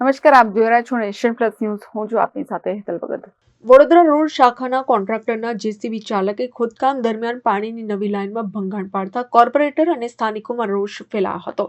નમસ્કાર, આપ જોઈ રહ્યા છો નેશન પ્લસ ન્યૂઝ હું છું આપની સાથે હેતલ ભગત. વડોદરા રોડ શાખાના કોન્ટ્રાક્ટરના જેસીબી ચાલકે ખોદકામ દરમિયાન પાણીની નવી લાઇનમાં ભંગાણ પાડતા કોર્પોરેટર અને સ્થાનિકોમાં રોષ ફેલાયો હતો.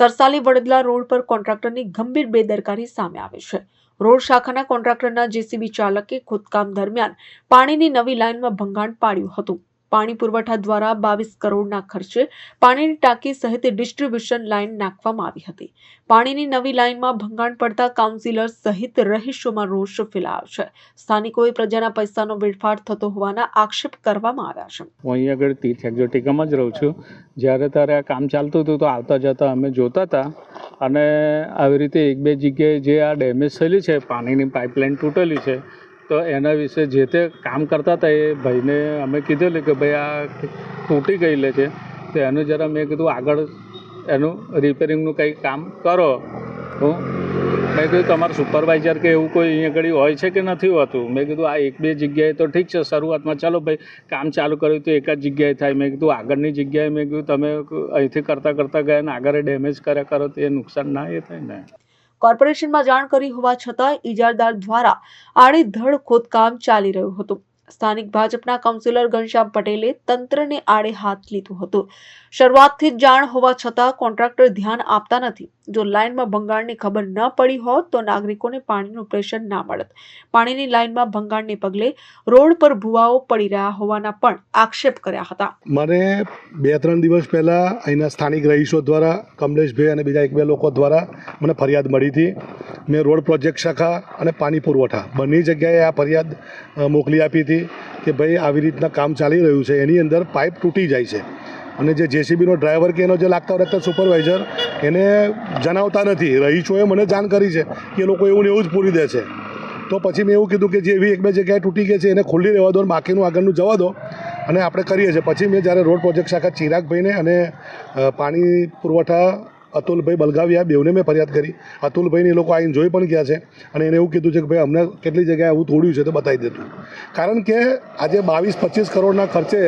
તરસાલી વડોદરા રોડ પર કોન્ટ્રાક્ટરની ગંભીર બેદરકારી સામે આવી છે. રોડ શાખાના કોન્ટ્રાક્ટરના જેસીબી ચાલકે ખોદકામ દરમિયાન પાણીની નવી લાઇનમાં ભંગાણ પાડ્યું હતું. પાણી પુરવઠા દ્વારા બાવીસ કરોડના ખર્ચે પાણીની ટાંકી સહિત ડિસ્ટ્રીબ્યુશન લાઇન નાખવામાં આવી હતી. પાણીની નવી લાઇનમાં ભંગાણ પડતા કાઉન્સિલર સહિત રહીશોમાં રોષ ફેલાયો છે. સ્થાનિકોએ પ્રજાના પૈસાનો વેડફાટ થતો હોવાના આક્ષેપ કરવામાં આવ્યા છે. હું અહીં આગળ તીર્થ એક્ઝોટિકમાં જ રહું છું. જ્યારે ત્યારે આ કામ ચાલતું હતું તો આવતા જતા અમે જોતા હતા અને આવી રીતે એક બે જગ્યાએ જે આ ડેમેજ થયેલી છે, પાણીની પાઇપલાઇન તૂટેલી છે તો એના વિશે જે તે કામ કરતા હતા એ ભાઈને અમે કીધેલું કે ભાઈ, આ તૂટી ગયેલી છે. તો એનું જરા મેં કીધું, આગળ એનું રિપેરિંગનું કંઈ કામ કરો. હું મેં કીધું, તમારું સુપરવાઇઝર કે એવું કોઈ અહીંયા ઘડી હોય છે કે નથી હોતું? મેં કીધું, આ એક બે જગ્યાએ તો ઠીક છે, શરૂઆતમાં ચાલો ભાઈ, કામ ચાલુ કર્યું તો એક જ જગ્યાએ થાય. મેં કીધું, આગળની જગ્યાએ મેં કીધું, તમે અહીંથી કરતાં કરતાં ગયા ને, આગળ ડેમેજ કર્યા કરો તો એ નુકસાન ના, એ થાય ને. કોર્પોરેશનમાં જાણ કરી હોવા છતાં ઇજારદાર દ્વારા આડેધડ ખોદકામ ચાલી રહ્યું હતું. સ્થાનિક ભાજપના કાઉન્સિલર ઘનશ્યામ પટેલે તંત્રને આડે હાથ લીધું હતું. શરૂઆતથી જાણ હોવા છતાં કોન્ટ્રાક્ટર ધ્યાન આપતા નથી. જો લાઇનમાં ભંગાણની ખબર ન પડી હોત તો નાગરિકોને પાણીનું પ્રેશર ના મળત. પાણીની લાઇનમાં ભંગાણને પગલે રોડ પર ભુવાઓ પડી રહ્યા હોવાના પણ આક્ષેપ કર્યા હતા. મને બે ત્રણ દિવસ પહેલાં અહીંના સ્થાનિક રહીશો દ્વારા, કમલેશભાઈ અને બીજા એક બે લોકો દ્વારા મને ફરિયાદ મળી હતી. મેં રોડ પ્રોજેક્ટ શાખા અને પાણી પુરવઠા બંને જગ્યાએ આ ફરિયાદ મોકલી આપી હતી. કે ભાઈ આવી રીતના કામ ચાલી રહ્યું છે, એની અંદર પાઇપ તૂટી જાય છે. અને જે જેસીબીનો ડ્રાઈવર કે એનો જે લાગતા વળગતા સુપરવાઇઝર, એને જણાવતા નથી. રહીશોએ મને જાણ કરી છે કે એ લોકો એવું ને એવું જ પૂરી દે છે. તો પછી મેં એવું કીધું કે જે એવી એક બે જગ્યાએ તૂટી ગઈ છે, એને ખુલ્લી રહેવા દો અને બાકીનું આગળનું જવા દો. અને આપણે કરીએ છીએ. પછી મેં જ્યારે રોડ પ્રોજેક્ટ શાખા ચિરાગભાઈને અને પાણી પુરવઠા અતુલભાઈ બલગાવિયા બેવને મેં ફરિયાદ કરી. અતુલભાઈને એ લોકો આવીને જોઈ પણ ગયા છે અને એને એવું કીધું છે કે ભાઈ અમને કેટલી જગ્યાએ આવું તોડ્યું છે તો બતાવી દેતું કારણ કે આજે બાવીસ પચીસ કરોડના ખર્ચે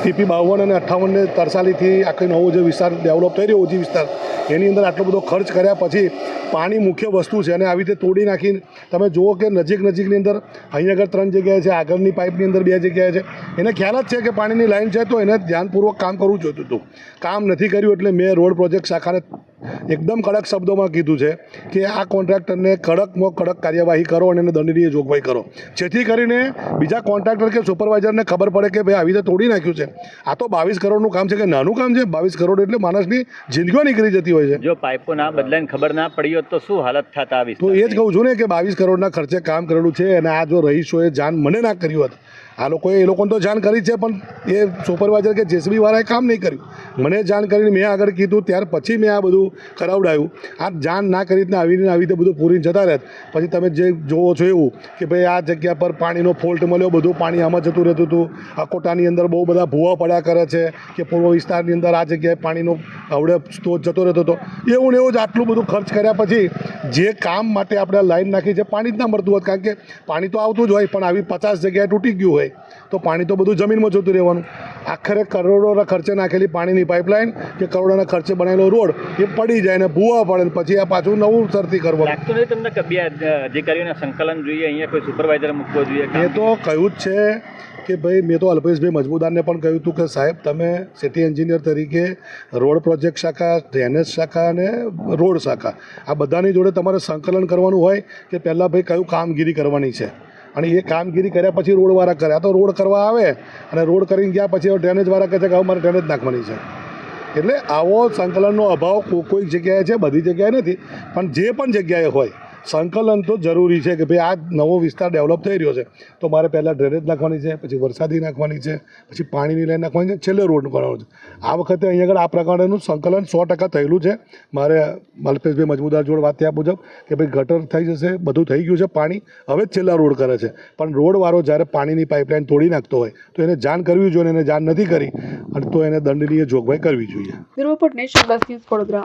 ટીપી બાવન અને અઠ્ઠાવનને તરસાલીથી આખો નવો જે વિસ્તાર ડેવલપ થઈ રહ્યો ઓજી વિસ્તાર, એની અંદર આટલો બધો ખર્ચ કર્યા પછી પાણી મુખ્ય વસ્તુ છે અને આવી રીતે તોડી નાખીને તમે જુઓ કે નજીક નજીકની અંદર અહીં આગળ ત્રણ જગ્યાએ છે, આગળની પાઇપની અંદર બે જગ્યાએ છે. એને ખ્યાલ જ છે કે પાણીની લાઇન છે તો એને ધ્યાનપૂર્વક કામ કરવું જોઈતું હતું. કામ નથી કર્યું એટલે મેં રોડ પ્રોજેક્ટ શાખાને એકદમ કડક શબ્દોમાં કીધું છે કે આ કોન્ટ્રાક્ટરને કડકમાં કડક કાર્યવાહી કરો અને એને દંડનીય જોગવાઈ કરો. જેથી કરીને બીજા કોન્ટ્રાક્ટર કે સુપરવાઇઝરને ખબર પડે કે ભાઈ આવી રીતે તોડી નાખ્યું છે. આ તો બાવીસ કરોડનું કામ છે કે નાનું કામ છે? બાવીસ કરોડ એટલે માણસની જિંદગીઓ નીકળી જતી હોય છે. જો પાઇપો ના બદલાઈને ખબર ના પડી હોત તો શું હાલત થતા આવી તો એ જ કહું છું ને કે બાવીસ કરોડના ખર્ચે કામ કરેલું છે અને આ જો રહીશોએ જાન મને ના કર્યું હોત આ લોકોએ એ લોકોને તો જાણ કરી છે, પણ એ સુપરવાઇઝર કે જેસીબી વાળાએ કામ નહીં કર્યું. મને જાણ કરીને મેં આગળ કીધું, ત્યાર પછી મેં આ બધું કરાવડાયું. આ જાણ ના કરી રીતના આવીને આવી રીતે બધું પૂરીને જતા રહેત પછી તમે જે જોવો છો એવું કે ભાઈ આ જગ્યા પર પાણીનો ફોલ્ટ મળ્યો, બધું પાણી આમાં જતું રહેતું હતું. અકોટાની અંદર બહુ બધા ભૂવા પડ્યા કરે છે કે પૂર્વ વિસ્તારની અંદર આ જગ્યાએ પાણીનો અવડે સ્ત્રોત જતો રહેતો હતો. એવું ને એવું જ આટલું બધું ખર્ચ કર્યા પછી જે કામ માટે આપણે લાઈન નાખી છે, પાણી જ ના મળતું હોત. કારણ કે પાણી તો આવતું જ હોય, પણ આવી પચાસ જગ્યાએ તૂટી ગયું. હોય તો પાણી તો બધું જમીનમાં જતું રહેવાનું. આખરે કરોડોના ખર્ચે નાખેલી પાણીની પાઇપલાઇન કે કરોડોના ખર્ચે બનાવેલો રોડ એ પડી જાય ને ભૂવા પડે પછી આ પાછું નવું સરથી કરવું લાગતું તમને બે સંકલન જોઈએ અહીંયા કોઈ સુપરવાઇઝર મૂકવો જોઈએ એ તો કહ્યું જ છે કે ભાઈ મેં તો અલ્પેશભાઈ મજમુદારને પણ કહ્યું હતું કે સાહેબ તમે સિટી એન્જિનિયર તરીકે રોડ પ્રોજેક્ટ શાખા ડ્રેનેજ શાખા અને રોડ શાખા આ બધાની જોડે તમારે સંકલન કરવાનું હોય કે પહેલાં ભાઈ કયું કામગીરી કરવાની છે? અને એ કામગીરી કર્યા પછી રોડવાળા કર્યા તો રોડ કરવા આવે અને રોડ કરીને ગયા પછી હવે ડ્રેનેજવાળા કહે છે કે હવે મારે ડ્રેનેજ નાખવાની છે. એટલે આવો સંકલનનો અભાવ કોઈ કોઈક જગ્યાએ છે, બધી જગ્યાએ નથી. પણ જે પણ જગ્યાએ હોય સંકલન તો જરૂરી છે કે ભાઈ આ નવો વિસ્તાર ડેવલપ થઈ રહ્યો છે. તો મારે પહેલાં ડ્રેનેજ નાખવાની છે, પછી વરસાદી નાખવાની છે, પછી પાણીની લાઈન નાખવાની છે, છેલ્લે રોડ કરવાનો છે. આ વખતે અહીંયા આગળ આ પ્રકારનું સંકલન સો ટકા થયેલું છે. મારે મલ્પેશભાઈ મજમુદાર જોડે વાત થયા મુજબ કે ભાઈ ગટર થઈ જશે, બધું થઈ ગયું છે, પાણી હવે જ છેલ્લા રોડ કરે છે. પણ રોડવાળો જ્યારે પાણીની પાઇપલાઇન તોડી નાખતો હોય, તો એને જાણ કરવી જોઈએ એને જાણ નથી કરી. અને તો એને દંડનીય જોગવાઈ કરવી જોઈએ. Report national plus news Vadodara.